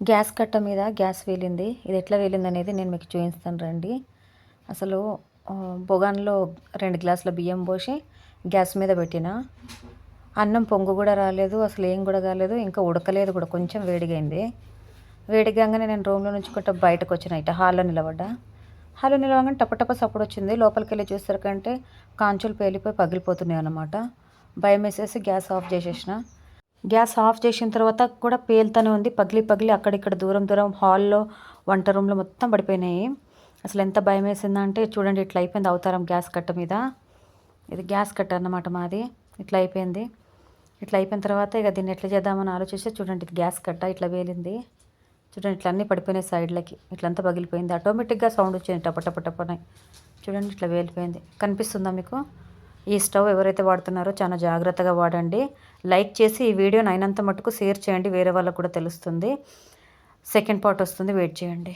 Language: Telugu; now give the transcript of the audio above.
గ్యాస్ కట్ట మీద గ్యాస్ వేలింది. ఇది ఎట్లా వేలింది అనేది నేను మీకు చూపిస్తాను రండి. అసలు బొగాన్లో రెండు గ్లాసుల బియ్యం పోసి గ్యాస్ మీద పెట్టిన. అన్నం పొంగు కూడా రాలేదు అసలు ఏం కూడా కాలేదు ఇంకా ఉడకలేదు కూడా కొంచెం వేడిగైంది. వేడిగానే నేను రూమ్లో నుంచి కొంత బయటకు వచ్చిన ఇట హాల్లో నిలబడ్డా. హాల్లో నిలవగానే టపటప సప్పుడు వచ్చింది. లోపలికి వెళ్ళి చూసరికంటే కాంచులు పేలిపోయి పగిలిపోతున్నాయి అన్నమాట. భయం వేసేసి గ్యాస్ ఆఫ్ చేసేసిన. గ్యాస్ ఆఫ్ చేసిన తర్వాత కూడా పేలుతూనే ఉంది. పగిలి పగిలి అక్కడిక్కడ దూరం దూరం హాల్లో వంట రూమ్లో మొత్తం పడిపోయినాయి. అసలు ఎంత భయం వేసిందంటే చూడండి ఇట్లా అయిపోయింది అవతారం గ్యాస్ కట్ట మీద. ఇది గ్యాస్ కట్ట అన్నమాట మాది. ఇట్లా అయిపోయింది. ఇట్లా అయిపోయిన తర్వాత ఇక దీన్ని ఎట్లా చేద్దామని ఆలోచిస్తే చూడండి ఇది గ్యాస్ కట్ట ఇట్లా వేలింది చూడండి ఇట్లా అన్నీ పడిపోయినాయి సైడ్లకి. ఇట్లంతా పగిలిపోయింది. ఆటోమేటిక్గా సౌండ్ వచ్చింది. టప చూడండి ఇట్లా వేలిపోయింది కనిపిస్తుందా మీకు? ఈ స్టవ్ ఎవరైతే వాడుతున్నారో చాలా జాగ్రత్తగా వాడండి. లైక్ చేసి ఈ వీడియోని అయినంత మటుకు షేర్ చేయండి. వేరే వాళ్ళకు కూడా తెలుస్తుంది. సెకండ్ పార్ట్ వస్తుంది. వెయిట్ చేయండి.